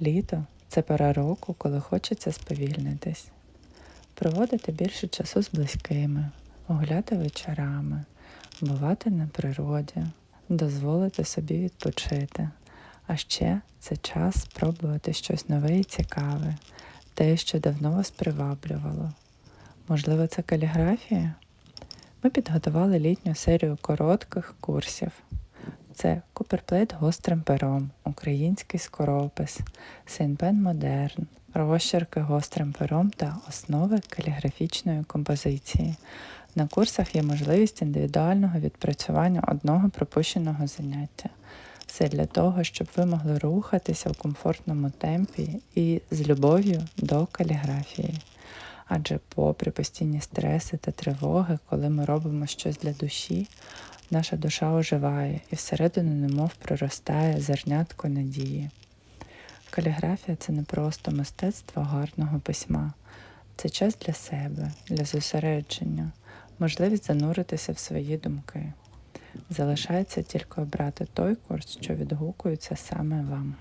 Літо це пора року, коли хочеться сповільнитись, проводити більше часу з близькими, гуляти вечорами, бувати на природі, дозволити собі відпочити. А ще це час спробувати щось нове і цікаве, те, що давно вас приваблювало. Можливо, це каліграфія? Ми підготували літню серію коротких курсів. Це куперплейт гострим пером, український скоропис, сейнпен модерн, розчерки гострим пером та основи каліграфічної композиції. На курсах є можливість індивідуального відпрацювання одного пропущеного заняття. Все для того, щоб ви могли рухатися в комфортному темпі і з любов'ю до каліграфії. Адже, попри постійні стреси та тривоги, коли ми робимо щось для душі, наша душа оживає і всередину немов проростає зернятко надії. Каліграфія це не просто мистецтво гарного письма, це час для себе, для зосередження, можливість зануритися в свої думки. Залишається тільки обрати той курс, що відгукується саме вам.